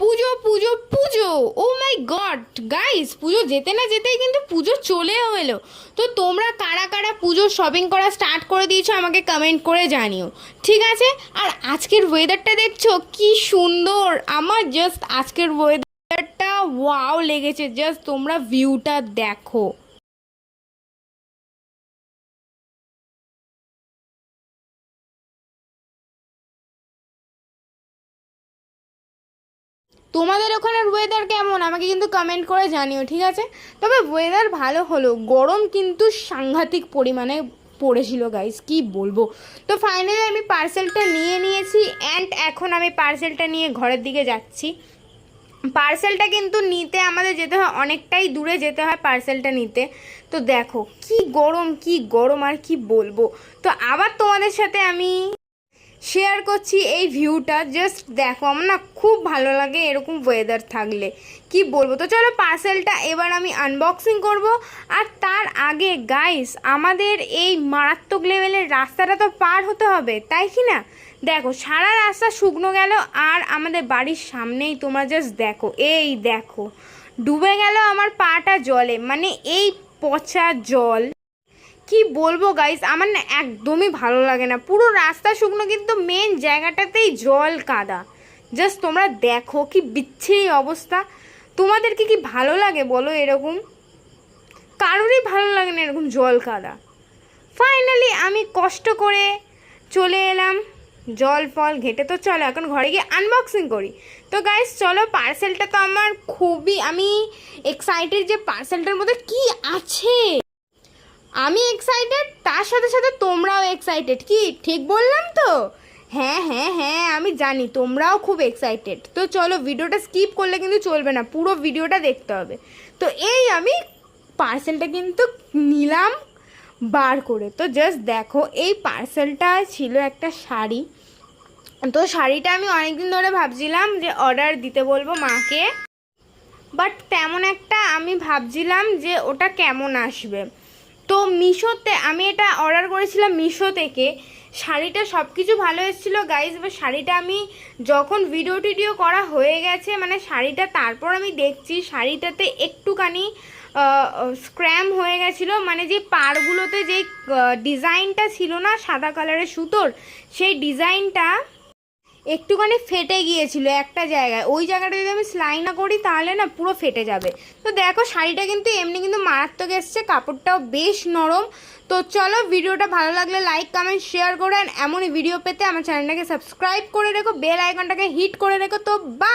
পুজো পুজো পুজো। ও মাই god guys পুজো যেতে না যেতেই কিন্তু পুজো চলেও এলো। তো তোমরা কারা কারা পুজোর শপিং করা স্টার্ট করে দিয়েছ আমাকে কমেন্ট করে জানিও। ঠিক আছে? আর আজকের ওয়েদারটা দেখছ? কি সুন্দর! আমার জাস্ট আজকের ওয়েদারটা ওয়াও লেগেছে। জাস্ট তোমরা ভিউটা দেখো। তোমাদের ওখানের ওয়েদার কেমন? আমাকে কিন্তু কমেন্ট করে জানিও, ঠিক আছে? তবে ওয়েদার ভালো হলো। গরম কিন্তু সাংঘাতিক পরিমাণে পড়েছিল গাইস কি বলব? তো ফাইনালি আমি পার্সেলটা নিয়ে নিয়েছি অ্যান্ড এখন আমি পার্সেলটা নিয়ে ঘরের দিকে যাচ্ছি। পার্সেলটা কিন্তু নিতে আমাদের যেতে হয়, অনেকটাই দূরে যেতে হয় পার্সেলটা নিতে। তো দেখো, কি গরম কি গরম, আর কি বলব? তো আবার তোমাদের সাথে আমি শেয়ার করছি এই ভিউটা জাস্ট দেখো, আমার না খুব ভালো লাগে এরকম ওয়েদার থাকলে। কি বলব? তো চলো পার্সেলটা এবার আমি আনবক্সিং করব। আর তার আগে গাইস আমাদের এই মারাত্মক লেভেলের রাস্তাটা তো পার হতে হবে, তাই কি না? দেখো, সারা রাস্তা শুকনো গেল, আর আমাদের বাড়ির সামনেই তোমরা জাস্ট দেখো, এই দেখো, ডুবে গেল আমার পাটা জলে মানে এই পচা জল। কি বলব গাইস আমার না একদমই ভালো লাগে না। পুরো রাস্তা শুকনো, কিন্তু মেন জায়গাটাতেই জল কাদা। জাস্ট তোমরা দেখো কি বিচ্ছিরি অবস্থা। তোমাদেরকে কি ভালো লাগে বলো এরকম? কারোরই ভালো লাগে না এরকম জল কাদা। ফাইনালি আমি কষ্ট করে চলে এলাম। জল, ফল, ঘেটে তো চলো, এখন ঘরে গিয়ে আনবক্সিং করি। তো গাইস চলো পার্সেলটা তো আমার খুবই, আমি এক্সাইটেড যে পার্সেলটার মধ্যে কি আছে? আমি এক্সাইটেড তার সাথে সাথে তোমরাও এক্সাইটেড কি? ঠিক বললাম তো? হ্যাঁ হ্যাঁ হ্যাঁ আমি জানি, তোমরাও খুব এক্সাইটেড তো চলো ভিডিওটা স্কিপ করলে কিন্তু চলবে না, পুরো ভিডিওটা দেখতে হবে। তো এই আমি পার্সেলটা কিন্তু নিলাম বার করে। তো জাস্ট দেখো, এই পার্সেলটা ছিল একটা শাড়ি। তো শাড়িটা আমি অনেকদিন ধরে ভাবছিলাম যে অর্ডার দিতে বলব মাকে। বাট তেমন একটা আমি ভাবছিলাম যে ওটা কেমন আসবে। তো মিশোতে আমি এটা অর্ডার করেছিলাম মিশো থেকে। শাড়িটা সব কিছু ভালো এসেছিল গাইজ এবার শাড়িটা আমি যখন ভিডিও টিডিও করা হয়ে গেছে মানে শাড়িটা তারপর আমি দেখছি, শাড়িটাতে একটুখানি স্ক্র্যাম হয়ে গেছিল মানে যে পাড়গুলোতে যে ডিজাইনটা ছিল না সাদা কালারের সুতোর, সেই ডিজাইনটা একটুখানি ফেটে গিয়েছিল একটা জায়গায়। ওই জায়গাটা যদি আমি সেলাই না করি, তাহলে না পুরো ফেটে যাবে। তো দেখো, শাড়িটা কিন্তু এমনি কিন্তু মারাত্মক এসছে, কাপড়টাও বেশ নরম। তো চলো, ভিডিওটা ভালো লাগলে লাইক কমেন্ট শেয়ার করে। এমনই ভিডিও পেতে আমার চ্যানেলটাকে সাবস্ক্রাইব করে রেখো বেল আইকনটাকে হিট করে রেখো। তো বা